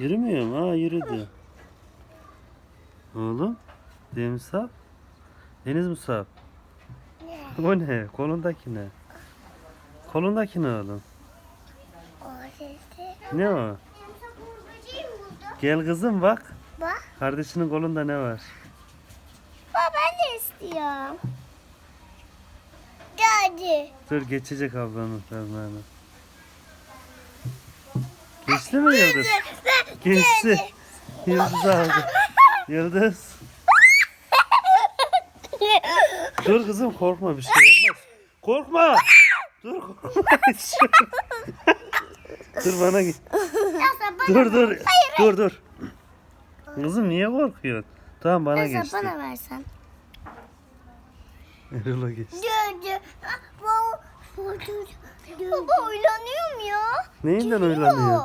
Yürümüyor mu? Aa yürüdü. Oğlum. Demsap. Deniz Musab. O ne? Kolundaki ne? Kolundaki ne oğlum? O sesi. Ne o? Gel kızım bak. Bak. Kardeşinin kolunda ne var? Bak ben de istiyorum. Geldi. Dur geçecek ablanın parmağını. Geçti mi Yıldız? Geçti. Yıldız aldı. Yıldız. Dur kızım korkma bir şey yapmaz. Korkma. Dur korkma. dur bana git. Dur dur. Dur dur. Kızım niye korkuyorsun? Tamam bana Yasa geçti. bana versen. Erol'a geçti. Baba, oynanıyor mu ya? Neyinden Geliyor. oynanıyor?